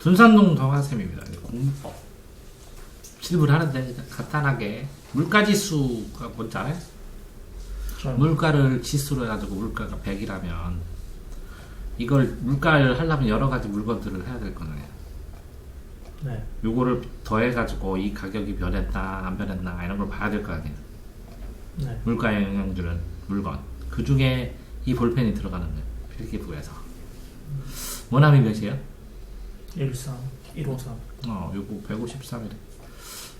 둔산동 동화쌤입니다. 공법. 실습을 하는데 간단하게 물가지수가 뭔지 알아요? 저 물가를 지수로 해가지고 물가가 100이라면 이걸 물가를 하려면 여러 가지 물건들을 해야 될 거네요. 네. 요거를 더해가지고 이 가격이 변했나 안 변했나 이런 걸 봐야 될 거 아니에요. 네. 물가에 영향 주는 물건. 그 중에 이 볼펜이 들어가는 거예요. 필기부에서. 원함이 몇이에요? 113, 153. 어, 요거 153이래.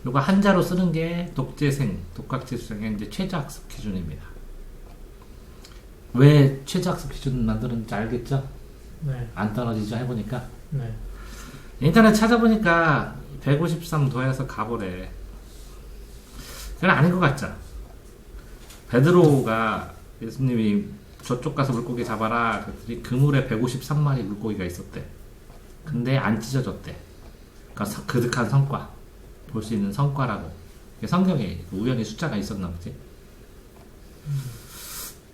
요거 한자로 쓰는 게 독재생, 독학지수생의 이제 최저학습 기준입니다. 왜 최저학습 기준 만드는지 알겠죠? 네. 안 떨어지죠? 해보니까. 네. 인터넷 찾아보니까 153 더해서 가보래. 그건 아닌 것 같죠? 베드로가 예수님이 저쪽 가서 물고기 잡아라. 그랬더니 그물에 153마리 물고기가 있었대. 근데 안 찢어졌대. 그러니까 서- 그득한 성과. 볼 수 있는 성과라고. 성경에 우연히 숫자가 있었나 보지.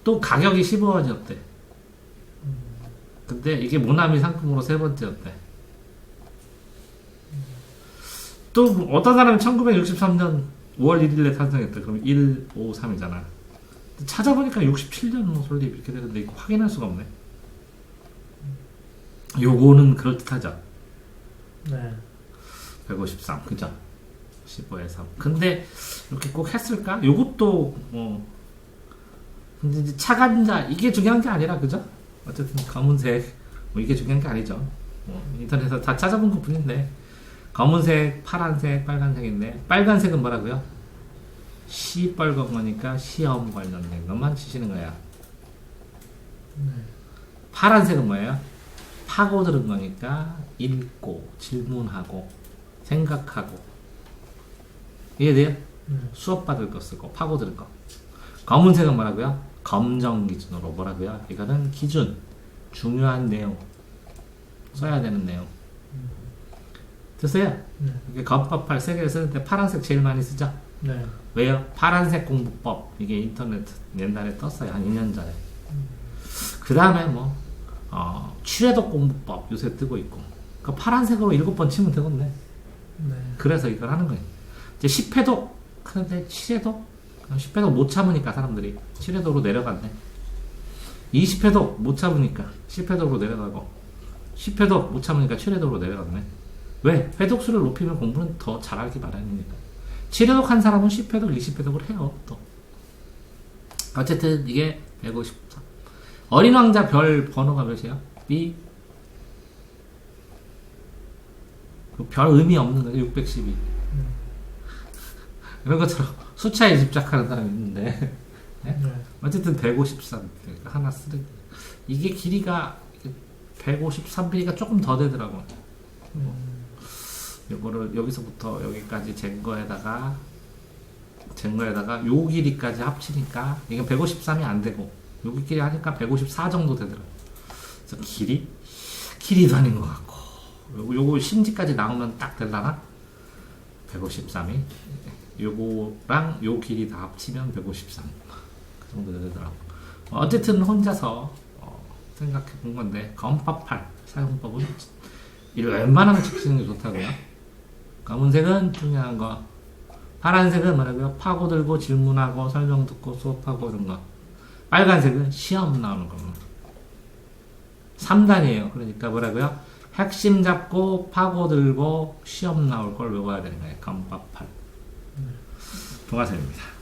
또 가격이 15원이었대. 근데 이게 모나미 상품으로 세 번째였대. 또 어떤 사람은 1963년 5월 1일에 탄생했대. 그럼 1, 5, 3이잖아. 찾아보니까 67년 설립 이렇게 되는데 확인할 수가 없네. 요거는 그럴듯하죠. 네. 153 그죠? 15에 3. 근데 이렇게 꼭 했을까? 요것도 뭐 근데 이제 차간자 이게 중요한 게 아니라 그죠? 어쨌든 검은색 뭐 이게 중요한 게 아니죠. 뭐 인터넷에서 다 찾아본 것 뿐인데 검은색, 파란색, 빨간색인데 빨간색은 뭐라고요? 시뻘건 거니까 시험 관련된 것만 치시는 거야. 파란색은 뭐예요? 파고드는 거니까 읽고 질문하고 생각하고 이해돼요? 네. 수업 받을 거 쓰고 파고들 거 검은색은 뭐라고요? 검정 기준으로 뭐라고요? 이거는 기준 중요한 내용 써야 되는 내용 됐어요? 네. 검법할 세 개를 쓰는데 파란색 제일 많이 쓰죠? 네. 왜요? 파란색 공부법 이게 인터넷 옛날에 떴어요 한 2년 전에 그 다음에 뭐 어, 취해독 공부법 요새 뜨고 있고. 그 파란색으로 일곱 번 치면 되겠네. 네. 그래서 이걸 하는 거예요. 이제 10회독 하는데 7회독 10회독 못 참으니까 사람들이. 7회독으로 내려갔네. 20회독 못 참으니까 10회독으로 내려가고. 10회독 못 참으니까 7회독으로 내려갔네. 왜? 회독수를 높이면 공부는 더 잘하기 마련이니까. 7회독 한 사람은 10회독, 20회독을 해요 또. 어쨌든 이게 153 어린 왕자 별 번호가 몇이에요? B? 그별 의미 없는 거612 이런 것처럼 숫자에 집착하는 사람이 있는데. 네. 어쨌든 153 그러니까 하나 쓰는 이게 길이가 153mm가 조금 더 되더라고 요거를 여기서부터 여기까지 잰 거에다가 잰 거에다가 요 길이까지 합치니까 이게 153이 안 되고 여기 길이 하니까 154 정도 되더라고 그래서 길이 길이도 아닌 것 같고 요거, 요거 심지까지 나오면 딱 될라나 153이 요거랑 요 길이 다 합치면 153. 그 정도 되더라고. 어쨌든 혼자서 어, 생각해 본 건데 검파팔 사용법은 이를 웬만하면 지키는 게 좋다고요. 검은색은 중요한 거. 파란색은 뭐라고요? 파고들고 질문하고 설명 듣고 수업하고 이런 거. 빨간색은 시험 나오는 겁니다. 3단이에요. 그러니까 뭐라고요? 핵심 잡고 파고들고 시험 나올 걸 외워야 되는 거예요. 검파팔. 동화쌤입니다.